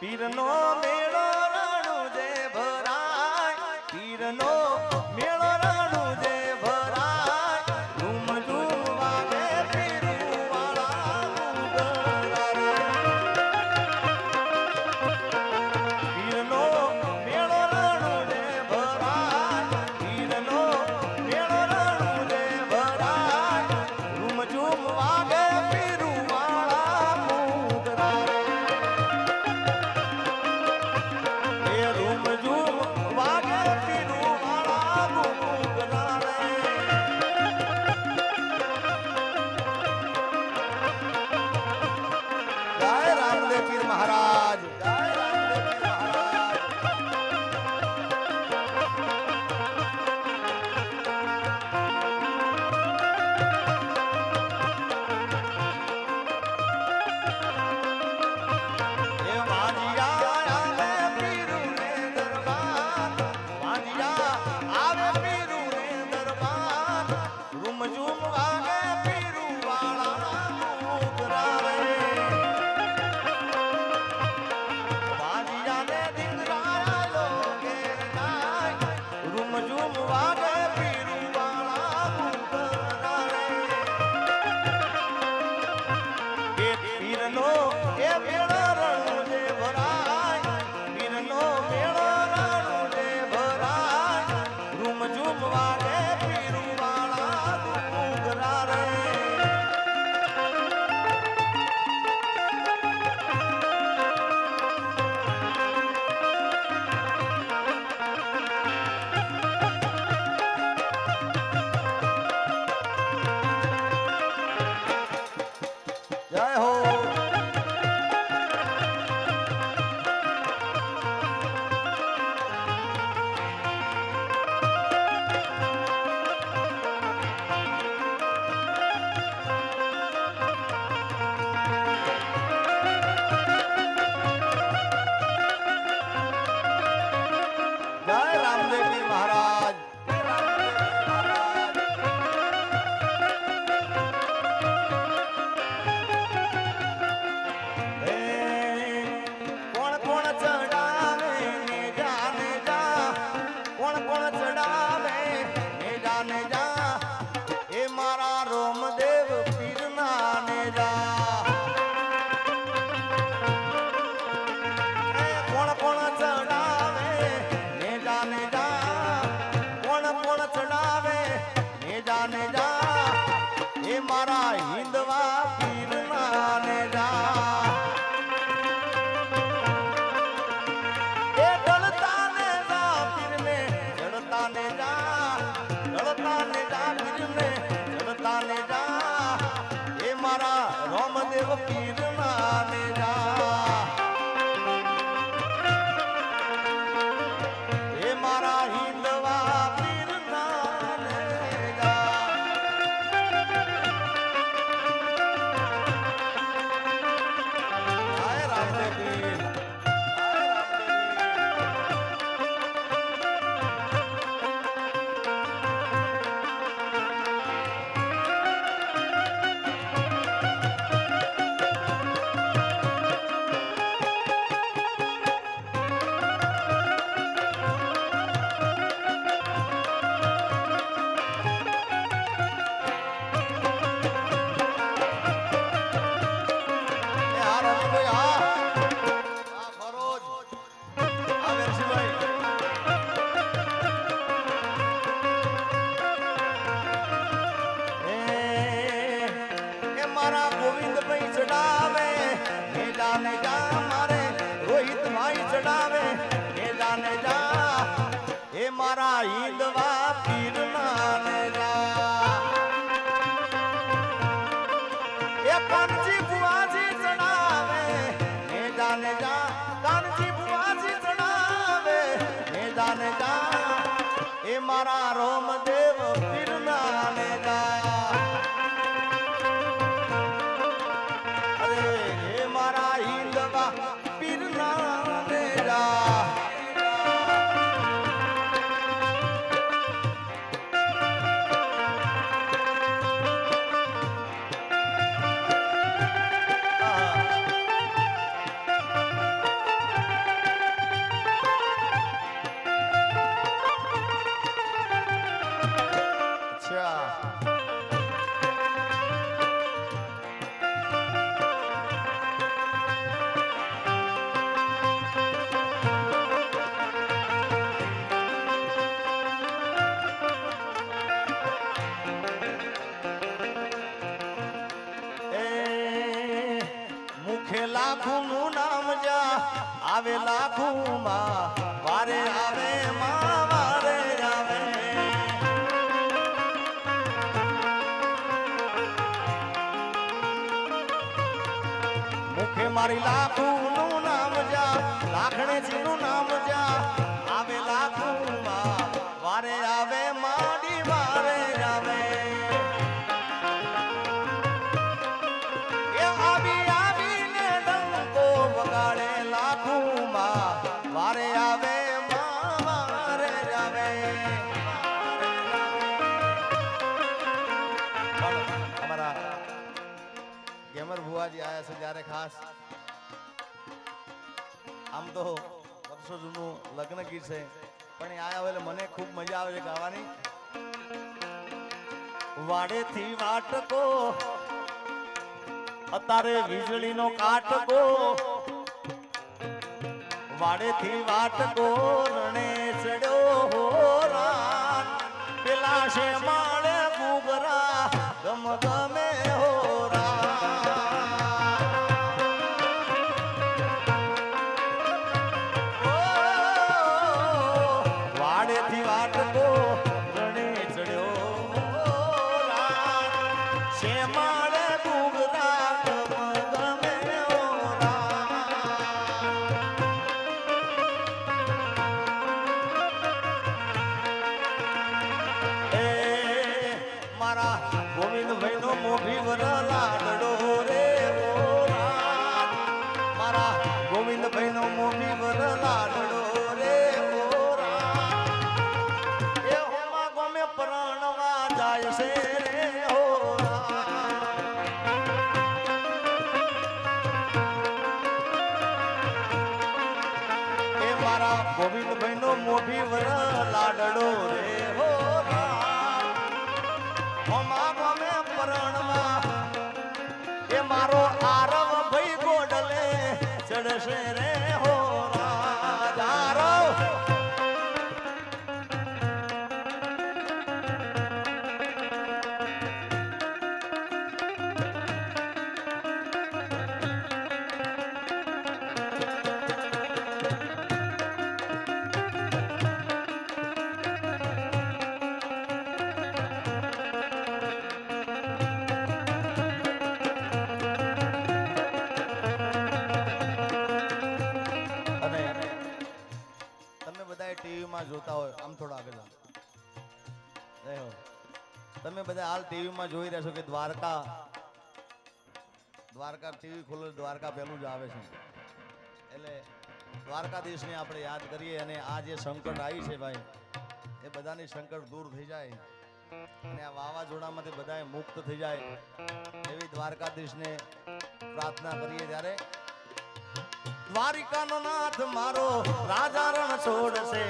પીરનો મેળો લાખું નું નામ જા આવે લાખું માં વારે આવે, માં વારે આવે. મુખે મારી લાખું ગેમર ભુવાજી આવ્યા છે ત્યારે ખાસ. આમ તો વર્ષો જૂનું લગ્ન ગીત છે. પણ આયા એટલે મને ખૂબ મજા આવે છે ગાવાની. વાડેથી વાટકો અત્યારે વીજળીનો કાટકો. વાડેથી વાટકો રણે ચડ્યો હો રાત પેલા છે માળે ગમ ગમે রে આમ થોડા આગળ. તમે બધા હાલ ટીવીમાં જોઈ રહ્યા છો કે દ્વારકા દ્વારકા ટીવી ખોલો દ્વારકા પહેલું જ આવે છે. એટલે દ્વારકાધીશને આપણે યાદ કરીએ અને આ જે સંકટ આવી છે ભાઈ, એ બધાની સંકટ દૂર થઈ જાય. અને આ વાવાઝોડામાંથી બધાએ મુક્ત થઈ જાય. એવી દ્વારકાધીશને પ્રાર્થના કરીએ ત્યારે દ્વારિકાનો નાથ મારો રાજા રણ છોડશે.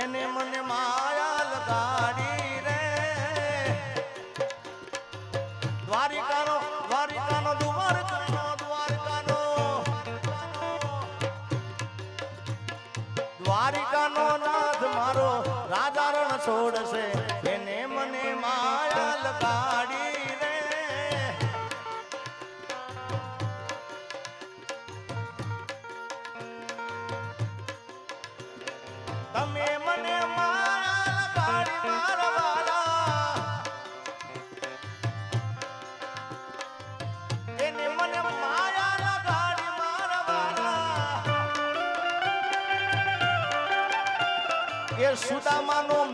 એને મને માયા લગાડી રે. દ્વારિકાનો દ્વારિકાનો દ્વારકાનો દ્વારકાનો. દ્વારિકાનો નાથ મારો રાજા રણ છોડશે. તમે મને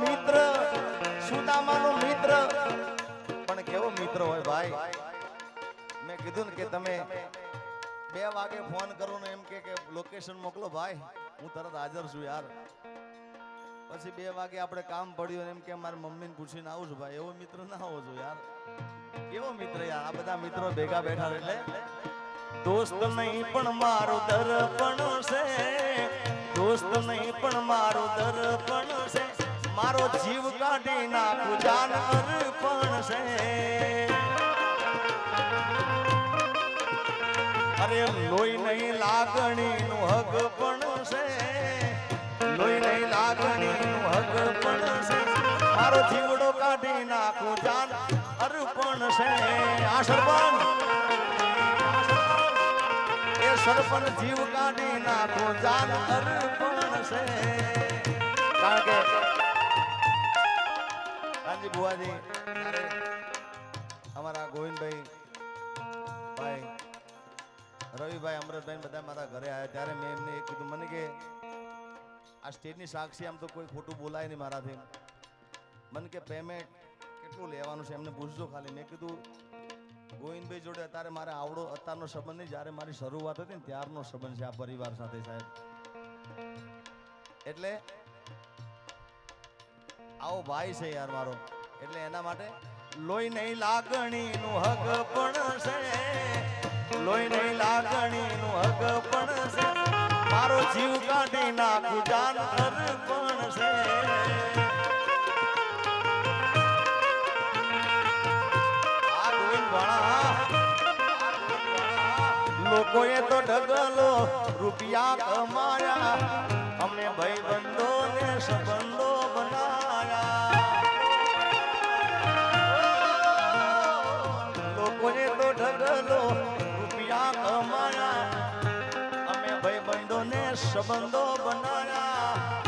મિત્ર, સુદામાનો મિત્ર. પણ કેવો મિત્ર હોય ભાઈ? મેં કીધું ને કે તમે બે વાગે ફોન કરો ને એમ કે લોકેશન મોકલો ભાઈ. હું તરત હાજર છું યાર. પછી બે વાગે આપણે કામ પડ્યું એમ કે મારી મમ્મીને પૂછીને આવું છું, ભાઈ, એવો મિત્ર ના હોવો જોઈએ યાર. કેવો મિત્ર યાર? આ બધા મિત્રો ભેગા બેઠા એટલે દોસ્ત નહીં પણ મારું દર્પણ છે. દોસ્ત નહીં પણ મારો દર્પણ છે. મારો જીવ કાઢી નાખું, જાન અર્પણ છે. અરે લોહી નહીં લાગણી પણ નહીં લાગણી નું હક પણ છે. મારો જીવડો કાઢી નાખો જાન. અર્પણ છે આ સરપંચ. એ સરપંચ જીવ કાઢી નાખો જાન. અર્પણ છે. કારણ કે કાંજી બુવાજી અમારા ગોવિંદભાઈ ભાઈ, રવિભાઈ અમૃતભાઈ બધા મારા ઘરે આવ્યા ત્યારે મેં એમને કીધું, મને કે આ સ્ટેજની સાક્ષી આમ તો કોઈ ખોટું બોલાય નહીં મારાથી. મને કે પેમેન્ટ કેટલું લેવાનું છે, એમને પૂછજો ખાલી. મેં કીધું, ગોવિંદભાઈ જોડે અત્યારે મારે આવડો, અત્યારનો સંબંધ નહીં, જ્યારે મારી શરૂઆત હતી ને ત્યારનો સંબંધ છે આ પરિવાર સાથે સાહેબ. એટલે આવો ભાઈ છે યાર મારો. એટલે એના માટે લોહી નહીં લાગણીનું હગ પણ છે. લોહી નહીં લાગણીનું હગ પણ છે. મારો જીવ કાઢી નાખું, જાન પણ છે. લોકોએ તો ઢગલો રૂપિયા કમાયા અમને ભાઈ બંધો સંબંધો બનાયા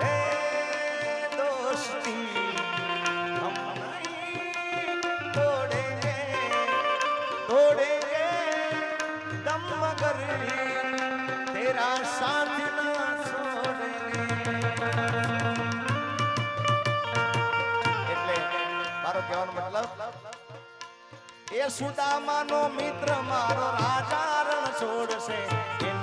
હે દોસ્તી તેરા સાથ ના છોડે મારો કહેવાનો મતલબ, એ સુદામાનો મિત્ર મારો છોડશે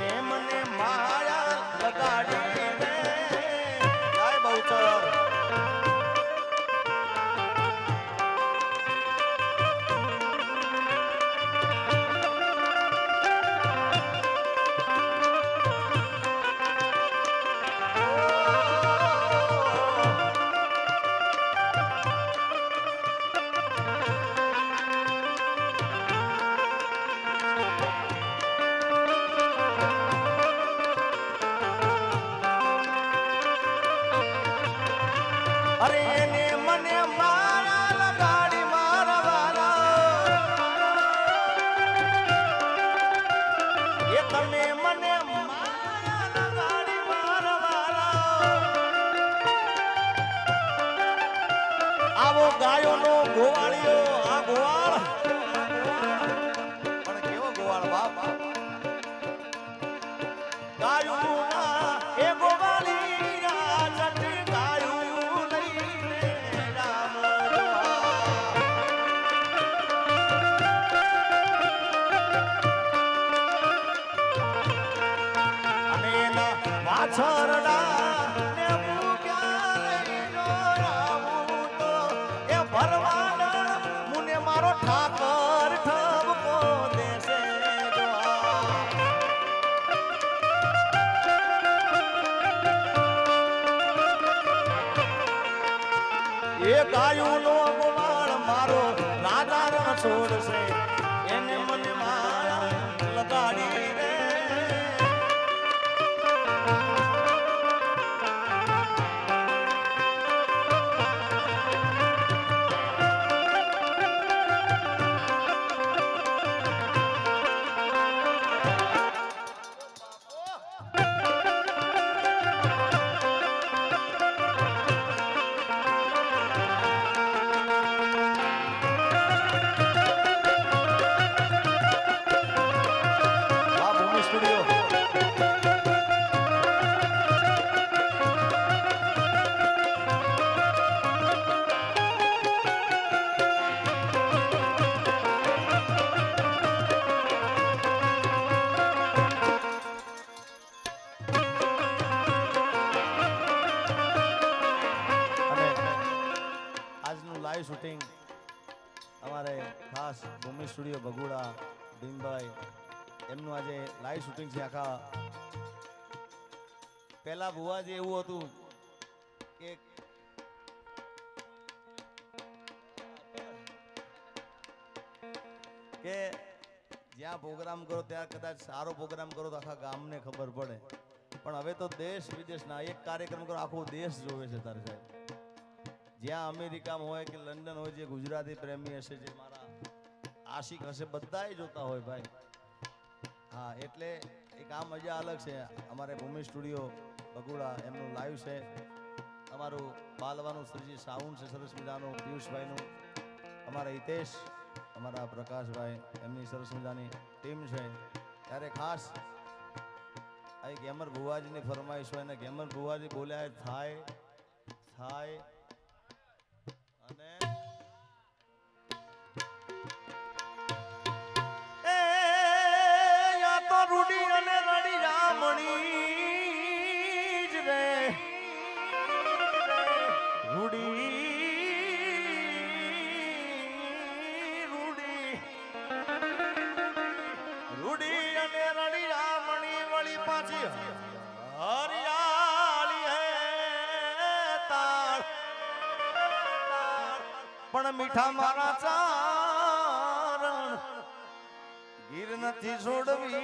ગાયોનો ગોવાળિયો. રાજા ભૂમિ સ્ટુડિયો ભગુડા, ભીમભાઈ, એમનું આજે લાઈવ શૂટિંગ છે આખા. પહેલા ભુવાજી એવું હતું કે કે જ્યાં પ્રોગ્રામ કરો ત્યાં કદાચ સારો પ્રોગ્રામ કરો તો આખા ગામને ખબર પડે. પણ હવે તો દેશ વિદેશના એક કાર્યક્રમ કરો, આખો દેશ જોવે છે તારે સાહેબ. જ્યાં અમેરિકામાં હોય કે લંડન હોય, જે ગુજરાતી પ્રેમી હશે, જે મારા આશિક હશે બધા જોતા હોય ભાઈ. હા, એટલે એક આ મજા અલગ છે. અમારે ભૂમિ સ્ટુડિયો બગુડા, એમનું લાઈવ છે. અમારું બાલવાનું શ્રીજી સાઉન્ડ છે, સરસ મજાનું, પિયુષભાઈનું. અમારા હિતેશ, અમારા પ્રકાશભાઈ, એમની સરસ મજાની ટીમ છે. ત્યારે ખાસ આ ગેમર ભુવાજીની ફરમાઈશ હોય ને ગેમર ભુવાજી બોલ્યા થાય થાય. અને રડી રામણી વળી પાછી હરિયાળી હે તાળ. પણ મીઠા મારા ચારણ ગીર નથી છોડવી.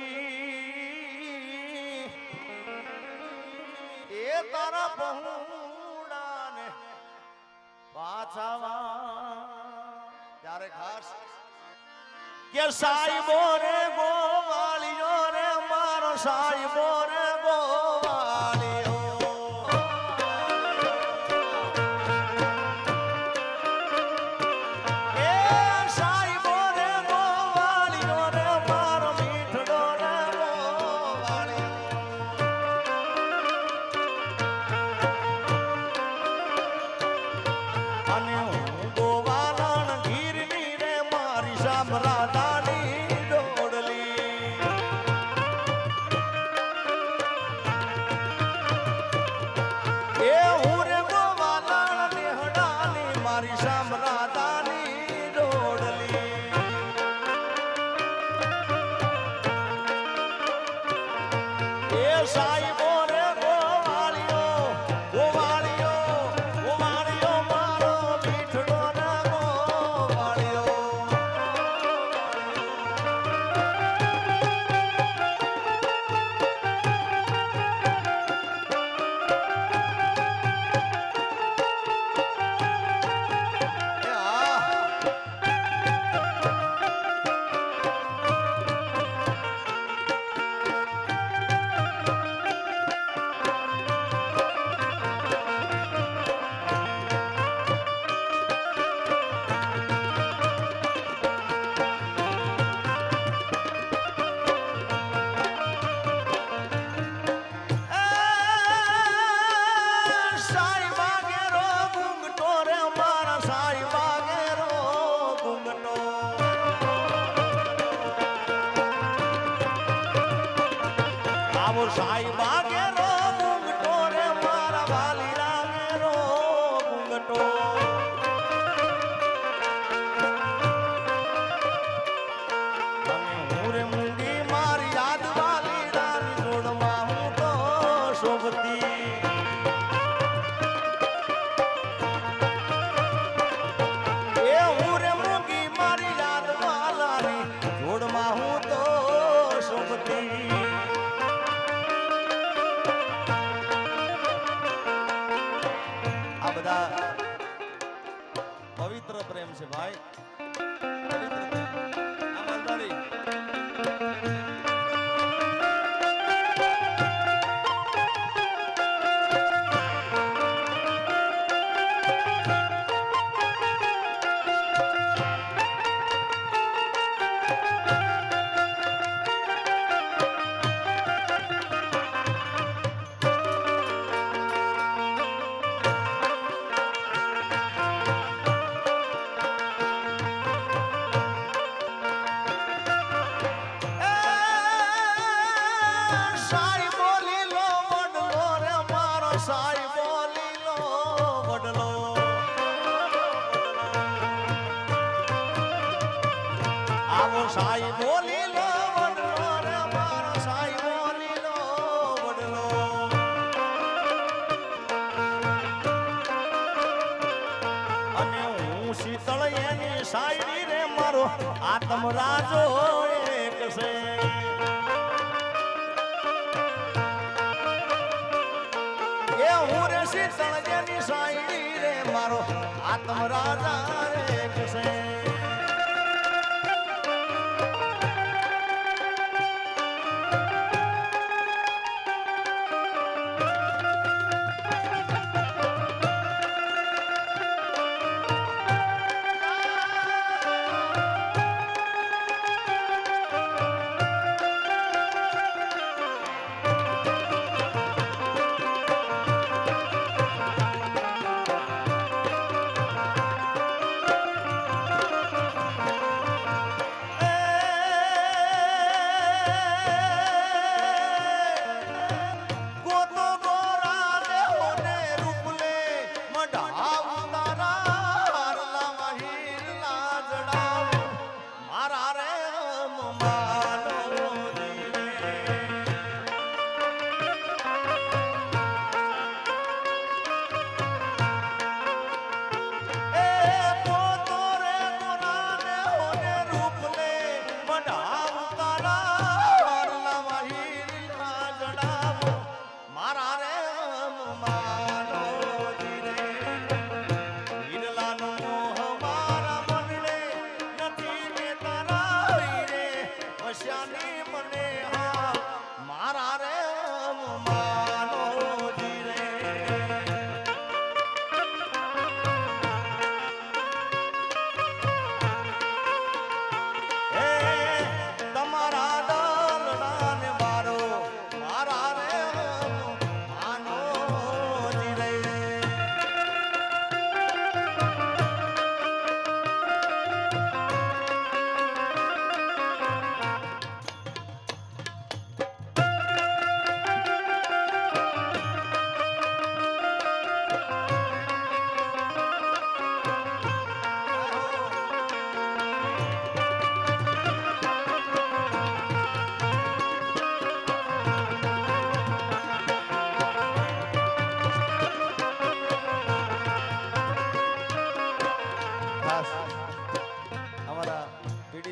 એ તારા પહોંડાને પાછા વા- ત્યારે ખાસ કે સાઈ રે ગોવાળીઓ રે મારો સાઈબો મારા અને હું શીતળ એની સાયડી રે મારો આત્મ રાજો એક છે. એ હું રે શીતળ એની સાયડી રે મારો આત્મ રાજા એક છે.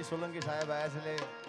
સોલંકી સાહેબ આવ્યા છે એટલે